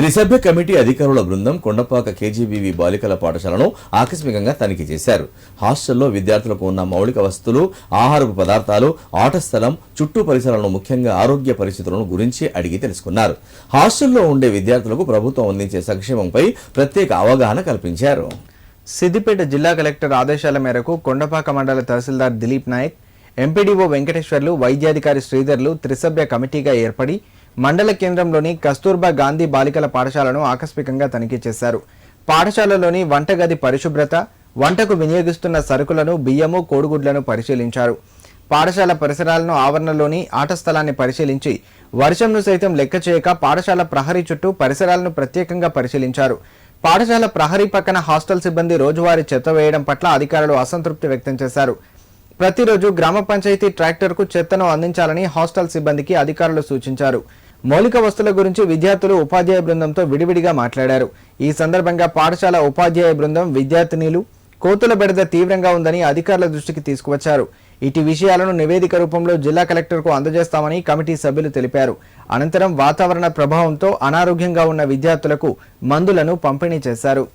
త్రిసభ్య కమిటీ అధికారుల బృందం కొండపాక కేజీబీవీ బాలికల పాఠశాలను ఆకస్మికంగా తనిఖీ చేశారు. హాస్టల్లో విద్యార్థులకు ఉన్న మౌలిక వస్తువులు ఆహారపు పదార్థాలు ఆట స్థలం చుట్టూ పరిసరాలను ముఖ్యంగా ఆరోగ్య పరిస్థితులను గురించి అడిగి తెలుసుకున్నారు. హాస్టల్లో ఉండే విద్యార్థులకు ప్రభుత్వం అందించే సంక్షేమంపై ప్రత్యేక అవగాహన కల్పించారు. సిద్దిపేట జిల్లా కలెక్టర్ ఆదేశాల మేరకు కొండపాక మండల తహసీల్దార్ దిలీప్ నాయక్ ఎంపీడీఓ వెంకటేశ్వర్లు వైద్యాధికారి శ్రీధర్లు త్రిసభ్య కమిటీగా ఏర్పడి మండల కేంద్రంలోని కస్తూర్బా గాంధీ బాలికల పాఠశాలను ఆకస్మికంగా తనిఖీ చేశారు. పాఠశాలలోని వంటగది పరిశుభ్రత వంటకు వినియోగిస్తున్న సరుకులను బియ్యము కోడిగుడ్లను పరిశీలించారు. పాఠశాల పరిసరాలను ఆవరణలోని ఆట స్థలాన్ని పరిశీలించి వర్షంను సైతం లెక్క చేయక పాఠశాల ప్రహరీ చుట్టూ పరిసరాలను ప్రత్యేకంగా పరిశీలించారు. పాఠశాల ప్రహరీ పక్కన హాస్టల్ సిబ్బంది రోజువారీ చెత్త వేయడం పట్ల అధికారులు అసంతృప్తి వ్యక్తం చేశారు. ప్రతిరోజు గ్రామ పంచాయతీ ట్రాక్టర్కు చెత్తను అందించాలని హాస్టల్ సిబ్బందికి అధికారులు సూచించారు. మౌలిక వస్తువుల గురించి విద్యార్థులు ఉపాధ్యాయ బృందంతో విడివిడిగా మాట్లాడారు. ఈ సందర్భంగా పాఠశాల ఉపాధ్యాయ బృందం విద్యార్థినిలు కోతుల బెడద తీవ్రంగా ఉందని అధికారుల దృష్టికి తీసుకువచ్చారు. ఇటు విషయాలను నివేదిక రూపంలో జిల్లా కలెక్టర్కు అందజేస్తామని కమిటీ సభ్యులు తెలిపారు. అనంతరం వాతావరణ ప్రభావంతో అనారోగ్యంగా ఉన్న విద్యార్థులకు మందులను పంపిణీ చేశారు.